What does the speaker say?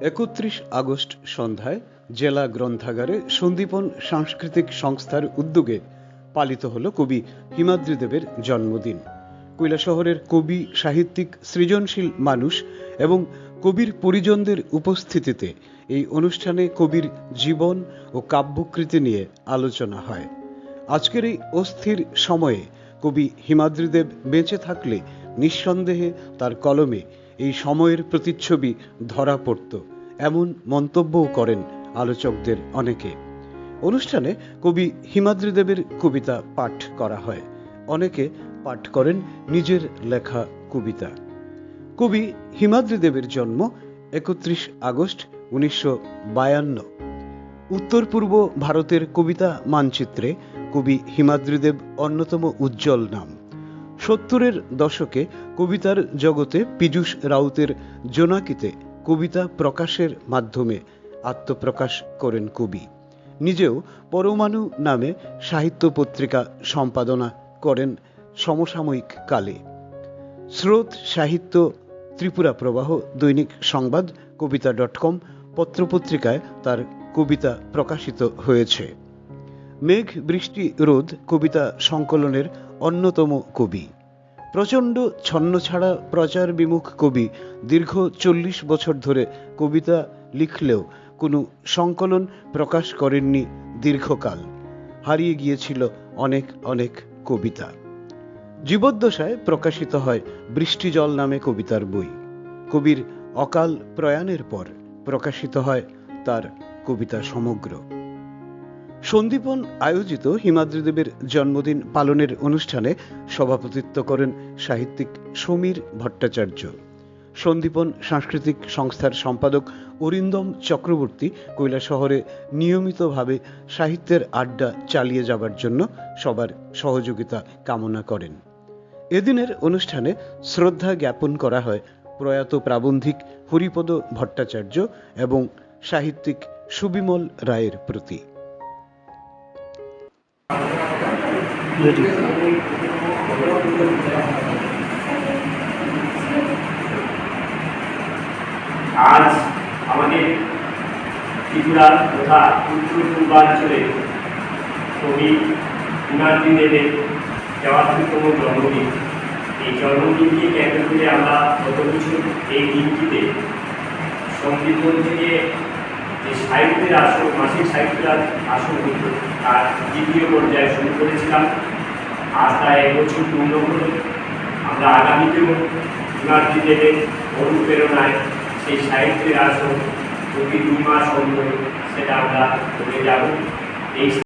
একত্রিশ আগস্ট সন্ধ্যায় জেলা গ্রন্থাগারে সন্দীপন সাংস্কৃতিক সংস্থার উদ্যোগে পালিত হল কবি হিমাদ্রি দেবের জন্মদিন। কৈলাসহরের কবি সাহিত্যিক সৃজনশীল মানুষ এবং কবির পরিজনদের উপস্থিতিতে এই অনুষ্ঠানে কবির জীবন ও কাব্যকৃতি নিয়ে আলোচনা হয়। আজকের এই অস্থির সময়ে কবি হিমাদ্রিদেব বেঁচে থাকলে নিঃসন্দেহে তার কলমে এই সময়ের প্রতিচ্ছবি ধরা পড়ত। এমন মন্তব্যও করেন আলোচকদের অনেকে। অনুষ্ঠানে কবি হিমাদ্রিদেবের কবিতা পাঠ করা হয়। অনেকে পাঠ করেন নিজের লেখা কবিতা। কবি হিমাদ্রিদেবের জন্ম একত্রিশ আগস্ট উনিশশো বায়ান্ন। উত্তর পূর্ব ভারতের কবিতা মানচিত্রে কবি হিমাদ্রিদেব অন্যতম উজ্জ্বল নাম। সত্তরের দশকে কবিতার জগতে পীযূষ রাউতের জোনাকিতে কবিতা প্রকাশের মাধ্যমে আত্মপ্রকাশ করেন কবি। নিজেও পরমাণু নামে সাহিত্য পত্রিকা সম্পাদনা করেন সমসাময়িক কালে। স্রোত সাহিত্য ত্রিপুরা প্রবাহ দৈনিক সংবাদ কবিতা ডট কম পত্রপত্রিকায় তার কবিতা প্রকাশিত হয়েছে। মেঘ বৃষ্টি রোদ কবিতা সংকলনের অন্যতম কবি। প্রচণ্ড ছন্নছাড়া প্রচার বিমুখ কবি দীর্ঘ চল্লিশ বছর ধরে কবিতা লিখলেও কোনো সংকলন প্রকাশ করেননি দীর্ঘকাল। হারিয়ে গিয়েছিল অনেক অনেক কবিতা। জীবদ্দশায় প্রকাশিত হয় বৃষ্টিজল নামে কবিতার বই। কবির অকাল প্রয়াণের পর প্রকাশিত হয় তার কবিতা সমগ্র। সন্দীপন আয়োজিত হিমাদ্রিদেবের জন্মদিন পালনের অনুষ্ঠানে সভাপতিত্ব করেন সাহিত্যিক সমীর ভট্টাচার্য। সন্দীপন সাংস্কৃতিক সংস্থার সম্পাদক অরিন্দম চক্রবর্তী কৈলা শহরে নিয়মিতভাবে সাহিত্যের আড্ডা চালিয়ে যাবার জন্য সবার সহযোগিতা কামনা করেন। এদিনের অনুষ্ঠানে শ্রদ্ধা জ্ঞাপন করা হয় প্রয়াত প্রাবন্ধিক হরিপদ ভট্টাচার্য এবং সাহিত্যিক সুবিমল রায়ের প্রতি। আজ আমাদের ত্রিপুরা তথা উত্তর পূর্বাঞ্চলে কবি হিমাদ্রি দেবের চুয়াত্তরতম জন্মদিন। এই জন্মদিনকে কেন্দ্র করে আমরা গত বছর এই দিনটিতে সঙ্গীতন থেকে যে সাহিত্যের আসন মাসিক সাহিত্যের আসন হতো তার দ্বিতীয় পর্যায়ে শুরু করেছিলাম। আর তা এবছর পূর্ণ হল। আমরা আগামীতেও হিমাদ্রি দেবের অনুপ্রেরণায় সেই সাহিত্যের আসন প্রতি দুই মাস অন্তর সেটা আমরা করে যাব। এই